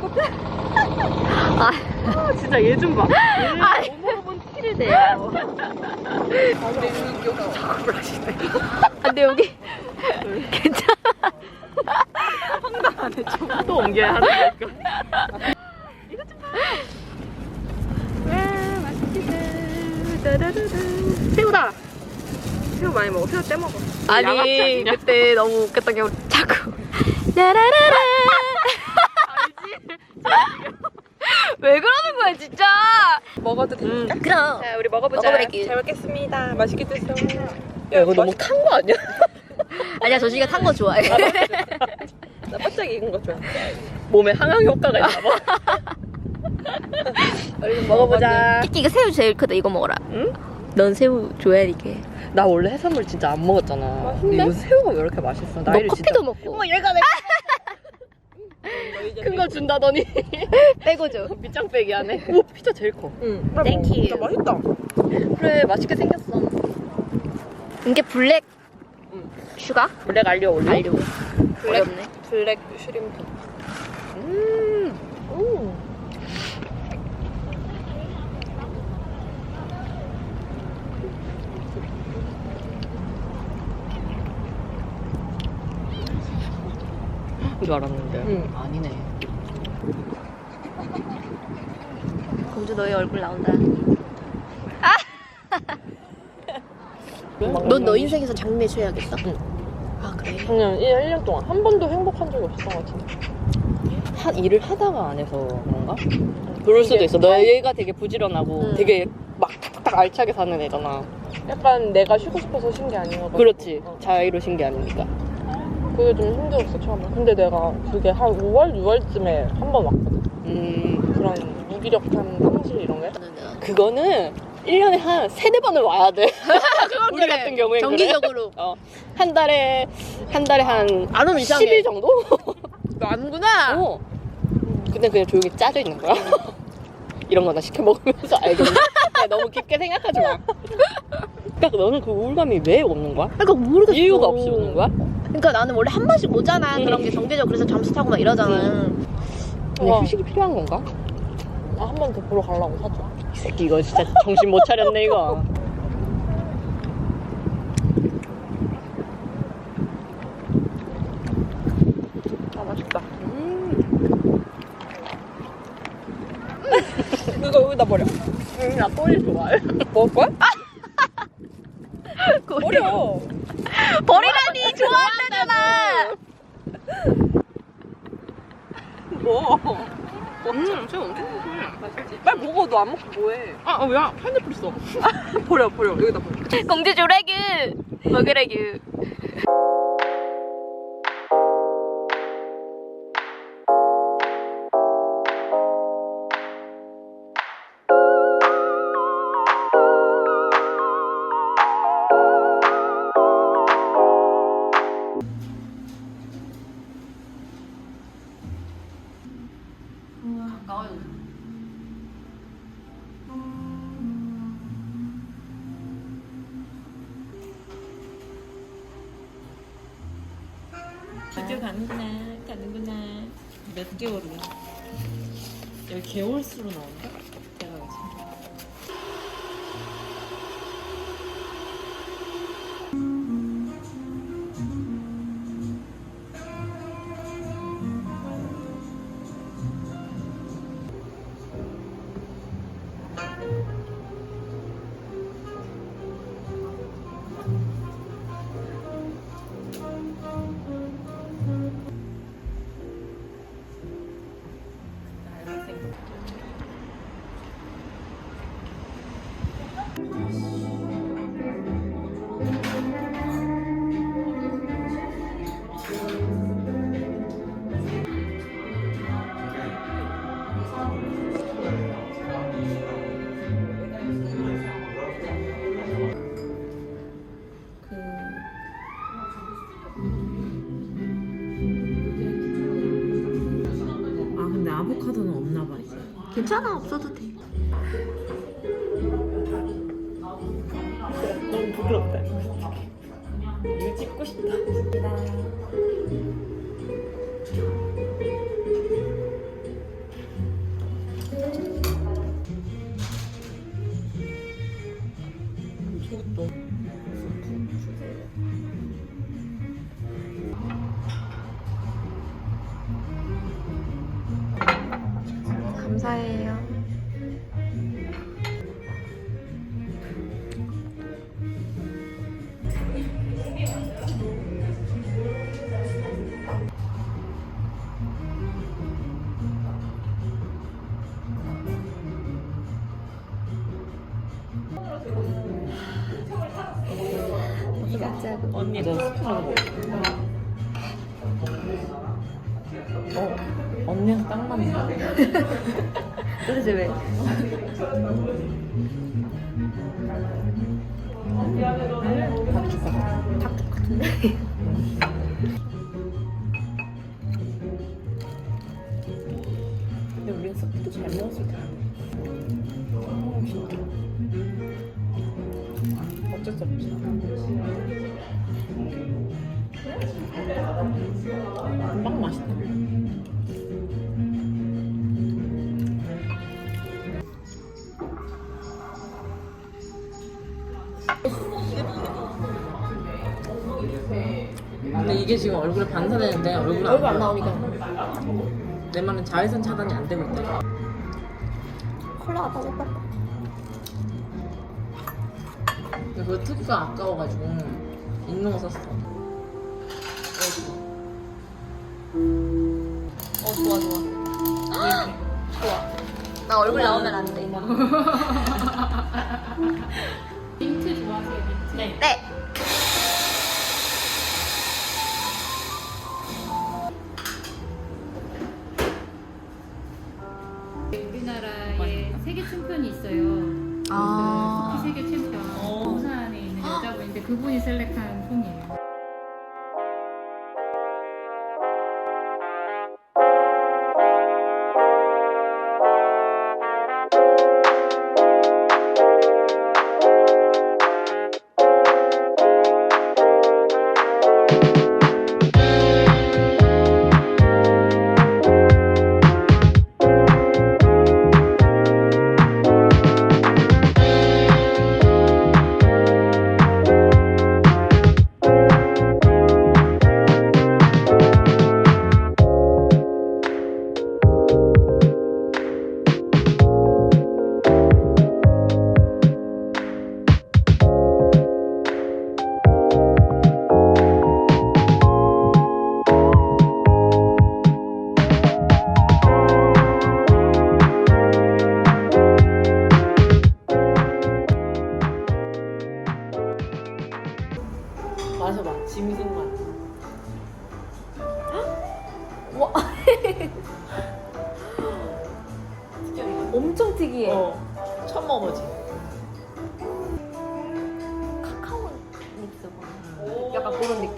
이거 끝. 아, 아, 진짜 얘 좀 봐. 아니. 얘못 먹어본 티를 내요. 우리 여기 작업을 하시네. 아, 근데 여기 괜찮아. 또 옮겨야 하는 거니까. 와, 맛있겠다. 따라라라. 새우다. 새우 많이 먹어. 새우 떼 먹어. 아니, 양합창이냐? 그때 너무 웃겼던 게 우리 자꾸 라라라라. 왜 그러는 거야, 진짜? 먹어도 되니까. 그럼. 자, 우리 먹어보자. 먹어볼게요. 잘 먹겠습니다. 맛있게 드세요. 야 이거 너무 탄 거 아니야? 아니야, 저씨가 탄 거 좋아해. 나 바짝 익은 거 좋아. 몸에 항암 효과가 있나 봐. 얼른 먹어보자. 끼끼, 이거 새우 제일 크다. 이거 먹어라. 응? 넌 새우 좋아해, 이게. 나 원래 해산물 진짜 안 먹었잖아. 맛있네? 근데 이거 새우가 왜 이렇게 맛있어? 너 나이를 커피도 먹고. 어머 얘가 내. 큰 거 준다더니 빼고 줘. 밑장 빼기 하네. 오 피자 제일 커. 응. Thank you. 진짜 맛있다. 그래 맛있게 생겼어. 이게 블랙 응. 슈가? 블랙 알리오 올리오. 알려. 블랙 어렵네. 블랙 슈림프. 음. 오. 줄 알았는데. 응. 아니네. 공주 너의 얼굴 나온다. 넌너 인생에서 장미에 취해야겠어? 응. 아 그래? 작년 1, 1년 동안 한 번도 행복한 적이 없었던 것 같은데. 한 일을 하다가 안 해서 그런가? 그럴 수도 있어. 너 얘가 되게 부지런하고 응. 되게 막 탁탁탁 알차게 사는 애잖아. 약간 내가 쉬고 싶어서 쉰 게 아니어가지고. 그렇지. 어. 자유로신 게 아니니까. 그게 좀 힘들었어 처음에. 근데 내가 그게 한 5월, 6월쯤에 한 번 왔거든. 음. 그런 무기력한 상실 이런 게. 그거는 1년에 한 세네 번을 와야 돼. 우리 그래. 같은 경우에 정기적으로 어. 한 달에 한 달에 한안 오면 이상해. 10일 정도? 너 아는구나. 어. 근데 그냥 조용히 짜져 있는 거야. 이런 거 나 시켜 먹으면서 알겠네. 너무 깊게 생각하지 마. 그러니까 너는 그 우울감이 왜 오는 거야? 그러니까 모르겠어. 이유가 없이 오는 거야? 그러니까 나는 원래 한 번씩 오잖아. 응. 그런 게 정기적으로 그래서 잠수 타고 막 이러잖아. 근데 와. 휴식이 필요한 건가? 아, 한번 더 보러 가려고 사줘. 이 새끼 이거 진짜 정신 못 차렸네 이거. 아 맛있다. 음. 이거 여기다 버려. 음, 나 꼬리 좋아해. 먹을 거야? 버려. 버리라니 좋아한다잖아. 뭐? 음, 쟤 엄청 맛있지. 빨리 먹어. 너 안 먹고 뭐해? 아, 야, 파인애플 있어. 버려, 버려. 여기다 버려. 공주 조래규 먹으래규. 드디어 가는구나 가는구나 몇 개월이야 여기 개월 수로 나온다? 아보카도는 없나 봐 이제 괜찮아 없어도 돼. 넌 부끄럽다. 이거 찍고 싶다. 짜고 언니 저 스프하고. 어 언니랑 딱 맞는다 도대체 왜? 닭죽 닭죽 같은데? 근데 이게 지금 얼굴에 반사되는데 얼굴 얼굴 안 나오니까 내 말은 자외선 차단이 안 되고 있다. 콜라가 다 먹다. 근데 그 특수가 아까워가지고 있는 거 썼어. 어 좋아 좋아. 좋아. 나 얼굴 나오면 안 돼. 민트 좋아하세요, 민트? 네. 네. 우리나라에 세계 챔피언이 있어요. 아. 그 세계 챔피언. 부산 안에 있는 여자분인데 그분이 셀렉한 송이에요. 엄청 특이해. 어. 처음 먹어보지. 카카오 믹스 봐. 약간 그런 느낌.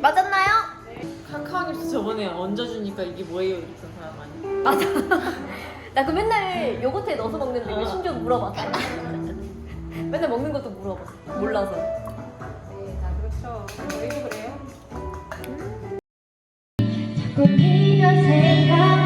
맞았나요? 카카오닙스 저번에 얹어주니까 이게 뭐예요? 이랬던 사람 많이. 맞아. 나 그 맨날 요거트에 넣어서 먹는데 이거 심지어 물어봤어. 맨날 먹는 것도 물어봤어. 몰라서. 네, 자, 그렇죠. 저희도 그래요. 자꾸 네가 생각